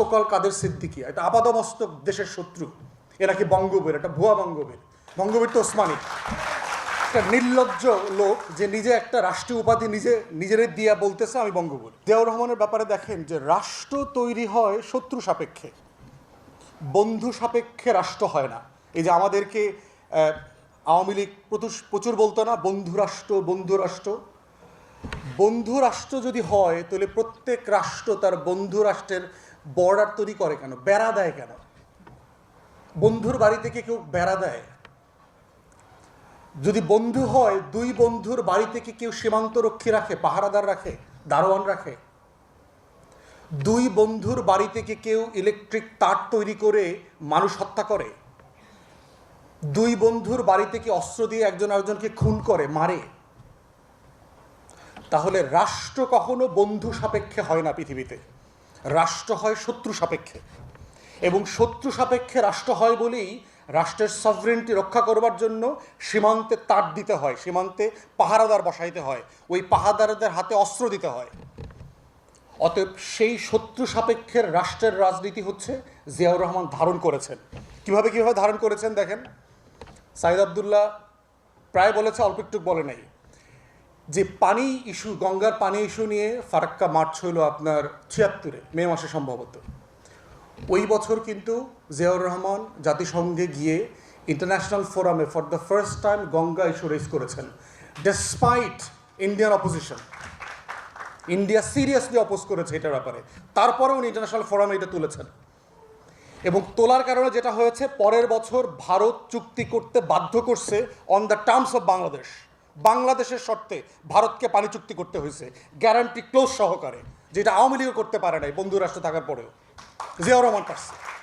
সোকল কাদের সিদ্দিকি? এটা আপাদমস্তক দেশের শত্রু। এরা কি বঙ্গবীর, এটা ভুয়া বঙ্গবীর। বঙ্গবীর তো ওসমানী। একটা নির্লজ্জ লোক যে নিজে একটা রাষ্ট্রীয় উপাধি নিজে, নিজের দিয়া বলতেছে আমি বঙ্গবীর। জিয়াউর রহমানের ব্যাপারে দেখেন যে রাষ্ট্র তৈরি হয় শত্রু সাপেক্ষে। বন্ধু সাপেক্ষে রাষ্ট্র হয় না। এই যে আমাদেরকে আওয়ামী লীগ প্রচুর বলতো না, বন্ধু রাষ্ট্র বন্ধু রাষ্ট্র। বন্ধু রাষ্ট্র যদি হয়, তাহলে প্রত্যেক রাষ্ট্র তার বন্ধু রাষ্ট্রের বর্ডার তৈরি করে কেন? বেড়া দেয় কেন? বন্ধুর বাড়ি থেকে কেউ বেড়া দেয়? যদি বন্ধু হয়, দুই বন্ধুর বাড়ি থেকে কেউ সীমান্ত রক্ষী রাখে, পাহারাদার রাখে, দারোয়ান রাখে? দুই বন্ধুর বাড়ি থেকে কেউ ইলেকট্রিক তার তৈরি করে মানুষ হত্যা করে? দুই বন্ধুর বাড়ি থেকে অস্ত্র দিয়ে একজন আরেকজনকে খুন করে, মারে? তাহলে রাষ্ট্র কখনো বন্ধু সাপেক্ষে হয় না পৃথিবীতে। রাষ্ট্র হয় শত্রু সাপেক্ষে। এবং শত্রু সাপেক্ষে রাষ্ট্র হয় বলেই রাষ্ট্রের সভরেন্টি রক্ষা করবার জন্য সীমান্তে তার দিতে হয়, সীমান্তে পাহারাদার বসাইতে হয়, ওই পাহারাদারদের হাতে অস্ত্র দিতে হয়। অতএব সেই শত্রু সাপেক্ষের রাষ্ট্রের রাজনীতি হচ্ছে জিয়াউর রহমান ধারণ করেছেন। কীভাবে কীভাবে ধারণ করেছেন দেখেন? সাইদ আবদুল্লাহ প্রায় বলেছে, অল্প একটু বলে নাই। যে পানি ইস্যু গঙ্গার পানি ইস্যু নিয়ে ফারাক্কা মার্চ হইল আপনার ছিয়াত্তরে, মে মাসে সম্ভবত। ওই বছর কিন্তু জিয়াউর রহমান জাতিসংঘে গিয়ে ইন্টারন্যাশনাল ফোরামে for the first time Ganga issue raise করেছেন despite Indian opposition India seriously oppose করেছে এটার ব্যাপারে। তারপরে উনি ইন্টারন্যাশনাল ফোরামে এটা তুলেছেন। এবং তোলার কারণে যেটা হয়েছে, পরের বছর ভারত চুক্তি করতে বাধ্য করছে on the terms of Bangladesh বাংলাদেশের শর্তে ভারতকে পানি চুক্তি করতে হয়েছে গ্যারান্টি ক্লোজ সহকারে, যেটা আওয়ামী লীগও করতে পারে নাই বন্ধু রাষ্ট্র থাকার পরেও। জিয়াউর রহমান পারছে।